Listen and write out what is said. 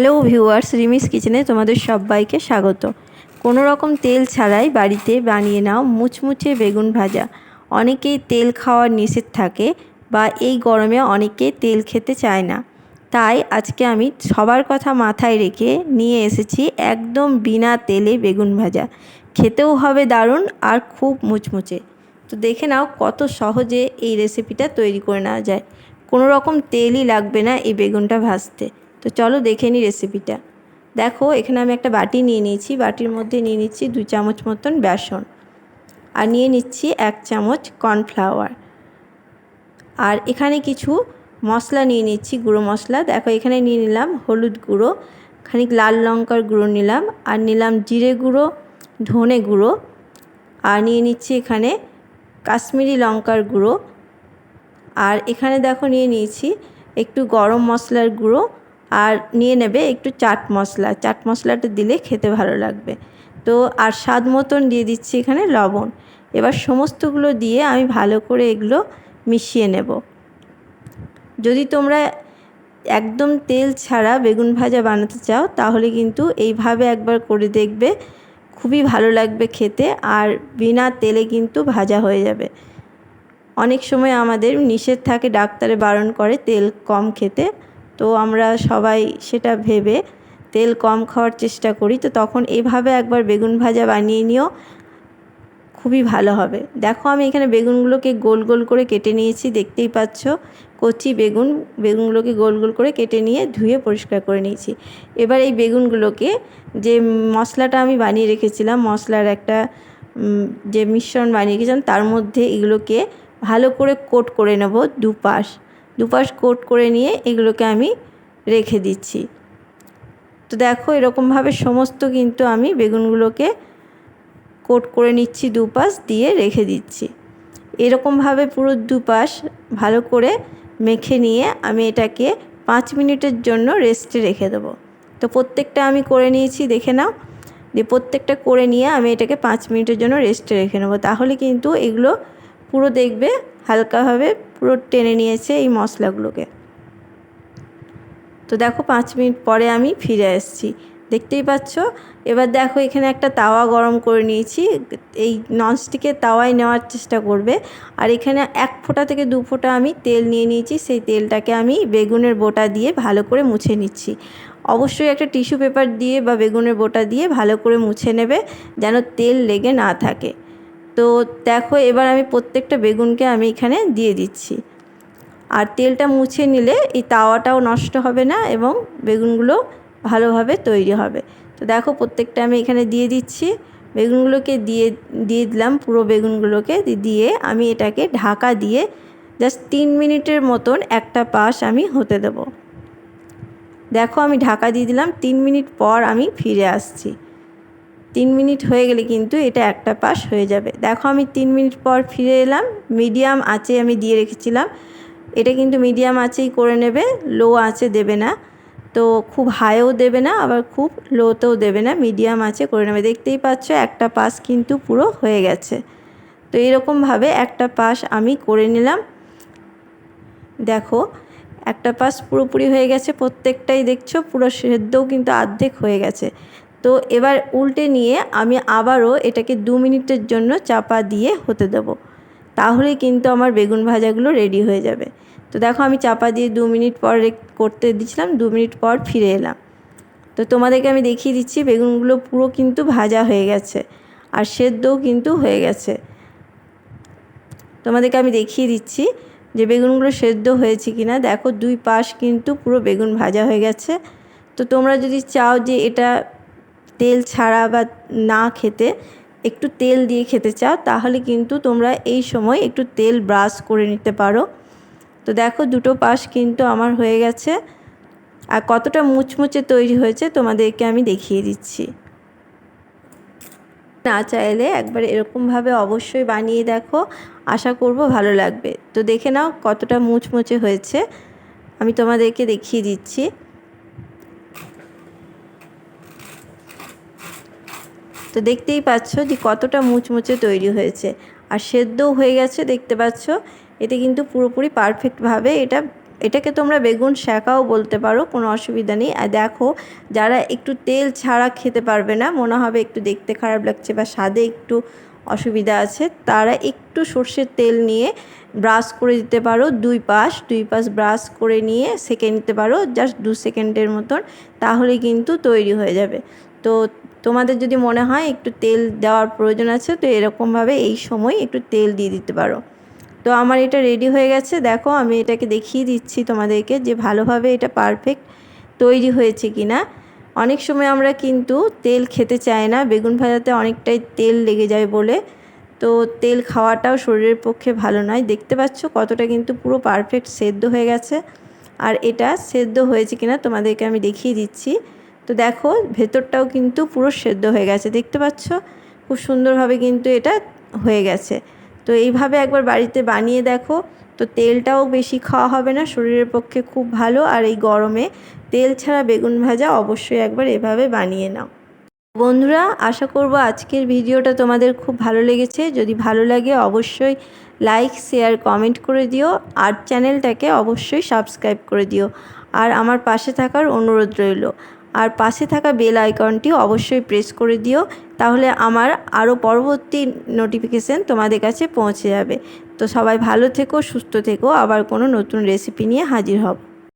Hello viewers রিমিস কিচেনে তোমাদের সবাইকে স্বাগত। কোনো রকম তেল ছাড়াই বাড়িতে বানিয়ে নাও মুচমুচে বেগুন ভাজা। অনেকেই তেল খাওয়ার নিষেধ থাকে বা এই গরমে অনেকেই তেল খেতে চায় না। তাই আজকে আমি সবার কথা মাথায় রেখে নিয়ে এসেছি একদম বিনা তেলে বেগুন ভাজা। খেতেও হবে দারুণ আর খুব মুচমুচে। তো দেখে নাও কত সহজে এই রেসিপিটা তৈরি করে নেওয়া যায়। কোনো রকম তেলই লাগবে না এই বেগুনটা ভাজতে। তো চলো দেখে নিই রেসিপিটা দেখো, এখানে আমি একটা বাটি নিয়ে নিয়েছি। বাটির মধ্যে নিয়ে নিচ্ছি দু চামচ মতন বেসন। আর নিয়ে নিচ্ছি এক চামচ কর্নফ্লাওয়ার আর এখানে কিছু মশলা নিয়ে নিচ্ছি, গুঁড়ো মশলা দেখো, এখানে নিয়ে নিলাম হলুদ গুঁড়ো, খানিক লাল লঙ্কার গুঁড়ো নিলাম, আর নিলাম জিরে গুঁড়ো, ধনে গুঁড়ো। আর নিয়ে নিচ্ছি এখানে কাশ্মীরি লঙ্কার গুঁড়ো। আর এখানে দেখো, নিয়ে নিয়েছি একটু গরম মশলার গুঁড়ো আর নিয়ে নেবে একটু চাট মশলা। চাট মশলাটা দিলে খেতে ভালো লাগবে। তো আর স্বাদ মতন দিয়ে দিচ্ছি এখানে লবণ। এবার সমস্তগুলো দিয়ে আমি ভালো করে এগুলো মিশিয়ে নেব। যদি তোমরা একদম তেল ছাড়া বেগুন ভাজা বানাতে চাও, তাহলে কিন্তু এইভাবে একবার করে দেখবে। খুবই ভালো লাগবে খেতে আর বিনা তেলে কিন্তু ভাজা হয়ে যাবে। অনেক সময় আমাদের নিষেধ থাকে, ডাক্তারে বারণ করে তেল কম খেতে। তো আমরা সবাই সেটা ভেবে তেল কম খাওয়ার চেষ্টা করি। তো তখন এভাবে একবার বেগুন ভাজা বানিয়ে নিও, খুবই ভালো হবে। দেখো আমি এখানে বেগুনগুলোকে গোল গোল করে কেটে নিয়েছি, দেখতেই পাচ্ছ। কচি বেগুন, বেগুনগুলোকে গোল গোল করে কেটে নিয়ে ধুয়ে পরিষ্কার করে নিয়েছি। এবার এই বেগুনগুলোকে যে মশলাটা আমি বানিয়ে রেখেছিলাম, মশলার একটা যে মিশ্রণ বানিয়ে রেখেছিলাম, তার মধ্যে এগুলোকে ভালো করে কোট করে নেব দুপাশ। দুপাশ কোট করে নিয়ে এগুলোকে আমি রেখে দিচ্ছি। তো দেখো এরকমভাবে সমস্ত কিন্তু আমি বেগুনগুলোকে কোট করে নিচ্ছি দুপাশ দিয়ে রেখে দিচ্ছি। এরকমভাবে পুরো দুপাশ ভালো করে মেখে নিয়ে আমি এটাকে পাঁচ মিনিটের জন্য রেস্টে রেখে দেবো। তো প্রত্যেকটা আমি করে নিয়েছি, দেখে নাও। দিয়ে প্রত্যেকটা করে নিয়ে আমি এটাকে পাঁচ মিনিটের জন্য রেস্টে রেখে নেব। তাহলে কিন্তু এগুলো পুরো দেখবে হালকাভাবে পুরো টেনে নিয়েছে এই মশলাগুলোকে। তো দেখো পাঁচ মিনিট পরে আমি ফিরে এসেছি। দেখতেই পাচ্ছ? এবার দেখো এখানে একটা তাওয়া গরম করে নিয়েছি। এই ননস্টিকের তাওয়ায় নেওয়ার চেষ্টা করবে। আর এখানে এক ফোঁটা থেকে দু ফোঁটা আমি তেল নিয়ে নিয়েছি। সেই তেলটাকে আমি বেগুনের বোটা দিয়ে ভালো করে মুছে নিচ্ছি। অবশ্যই একটা টিস্যু পেপার দিয়ে বা বেগুনের বোটা দিয়ে ভালো করে মুছে নেবে যেন তেল লেগে না থাকে। তো দেখো, এবার আমি প্রত্যেকটা বেগুনকে আমি এখানে দিয়ে দিচ্ছি। আর তেলটা মুছে নিলে এই তাওয়াটাও নষ্ট হবে না এবং বেগুনগুলো ভালোভাবে তৈরি হবে। তো দেখো, প্রত্যেকটা আমি এখানে দিয়ে দিচ্ছি। বেগুনগুলোকে দিয়ে দিয়ে দিলাম, পুরো বেগুনগুলোকে দিয়ে আমি এটাকে ঢাকা দিয়ে জাস্ট তিন মিনিটের মতন একটা পাশ আমি হতে দেব। দেখো, আমি ঢাকা দিয়ে দিলাম। তিন মিনিট পর আমি ফিরে আসছি। তিন মিনিট হয়ে গেলে কিন্তু এটা একটা পাশ হয়ে যাবে। দেখো আমি তিন মিনিট পর ফিরে এলাম, মিডিয়াম আঁচে আমি দিয়ে রেখেছিলাম। এটা কিন্তু মিডিয়াম আঁচেই করে নেবে, লো আঁচে দেবে না। তো খুব হাইও দেবে না, আবার খুব লোতেও দেবে না, মিডিয়াম আঁচে করে নেবে। দেখতেই পাচ্ছ একটা পাশ কিন্তু পুরো হয়ে গেছে। তো এরকমভাবে একটা পাশ আমি করে নিলাম। দেখো, একটা পাশ পুরোপুরি হয়ে গেছে, প্রত্যেকটাই দেখছ পুরো সেদ্ধও কিন্তু অর্ধেক হয়ে গেছে। তো এবার উল্টে নিয়ে আমি আবারও এটাকে দু মিনিটের জন্য চাপা দিয়ে হতে দেব। তাহলে কিন্তু আমার বেগুন ভাজাগুলো রেডি হয়ে যাবে। তো দেখো আমি চাপা দিয়ে দু মিনিট পর করতে দিচ্ছিলাম দু মিনিট পর ফিরে এলাম। তো তোমাদেরকে আমি দেখিয়ে দিচ্ছি, বেগুনগুলো পুরো কিন্তু ভাজা হয়ে গেছে আর সেদ্ধও কিন্তু হয়ে গেছে। তোমাদেরকে আমি দেখিয়ে দিচ্ছি যে বেগুনগুলো সেদ্ধ হয়েছে কি না দেখো দুই পাশ কিন্তু পুরো বেগুন ভাজা হয়ে গেছে। তো তোমরা যদি চাও যে এটা তেল ছাড়া বা না খেতে একটু তেল দিয়ে খেতে চাও, তাহলে কিন্তু তোমরা এই সময় একটু তেল ব্রাশ করে নিতে পারো। তো দেখো দুটো পাশ কিন্তু আমার হয়ে গেছে। আর কতটা মুচমুচে তৈরি হয়েছে তোমাদেরকে আমি দেখিয়ে দিচ্ছি। না চাইলে একবার এরকমভাবে অবশ্যই বানিয়ে দেখো, আশা করব ভালো লাগবে। তো দেখে নাও কতটা মুচমুচে হয়েছে, আমি তোমাদেরকে দেখিয়ে দিচ্ছি। তো দেখতেই পাচ্ছ যে কতটা মুচমুচে তৈরি হয়েছে। আর সেদ্ধও হয়ে গেছে, দেখতে পাচ্ছ? এতে কিন্তু পুরোপুরি পারফেক্টভাবে এটা, এটাকে তোমরা বেগুন শাঁকাও বলতে পারো, কোনো অসুবিধা নেই। আর দেখো, যারা একটু তেল ছাড়া খেতে পারবে না, মনে হবে একটু দেখতে খারাপ লাগছে বা স্বাদে একটু অসুবিধা আছে, তারা একটু সর্ষের তেল নিয়ে ব্রাশ করে দিতে পারো, দুই পাশ দুই পাশ ব্রাশ করে নিয়ে সেঁকে নিতে পারো জাস্ট দু সেকেন্ডের মতন, তাহলে কিন্তু তৈরি হয়ে যাবে। তো তোমাদের যদি মনে হয় একটু তেল দেওয়ার প্রয়োজন আছে, তো এরকমভাবে এই সময় একটু তেল দিয়ে দিতে পারো। তো আমার এটা রেডি হয়ে গেছে। দেখো, আমি এটাকে দেখিয়ে দিচ্ছি তোমাদেরকে যে ভালোভাবে এটা পারফেক্ট তৈরি হয়েছে কি না অনেক সময় আমরা কিন্তু তেল খেতে চাই না, বেগুন ভাজাতে অনেকটাই তেল লেগে যায় বলে। তো তেল খাওয়াটাও শরীরের পক্ষে ভালো নয়। দেখতে পাচ্ছ কতটা কিন্তু পুরো পারফেক্ট সেদ্ধ হয়ে গেছে। আর এটা সেদ্ধ হয়েছে কিনা তোমাদেরকে আমি দেখিয়ে দিচ্ছি। তো দেখো, ভেতরটাও কিন্তু পুরো সেদ্ধ হয়ে গেছে, দেখতে পাচ্ছ? খুব সুন্দরভাবে কিন্তু এটা হয়ে গেছে। তো এইভাবে একবার বাড়িতে বানিয়ে দেখো। তো তেলটাও বেশি খাওয়া হবে না, শরীরের পক্ষে খুব ভালো। আর এই গরমে তেল ছাড়া বেগুন ভাজা অবশ্যই একবার এভাবে বানিয়ে নাও। বন্ধুরা, আশা করব আজকের ভিডিওটা তোমাদের খুব ভালো লেগেছে। যদি ভালো লাগে অবশ্যই লাইক, শেয়ার, কমেন্ট করে দিও। আর চ্যানেলটাকে অবশ্যই সাবস্ক্রাইব করে দিও। আর আমার পাশে থাকার অনুরোধ রইল। আর পাশে থাকা বেল আইকনটি অবশ্যই প্রেস করে দিও, তাহলে আমার আরও পরবর্তী নোটিফিকেশান তোমাদের কাছে পৌঁছে যাবে। তো সবাই ভালো থেকো, সুস্থ থেকো, আবার কোনো নতুন রেসিপি নিয়ে হাজির হব।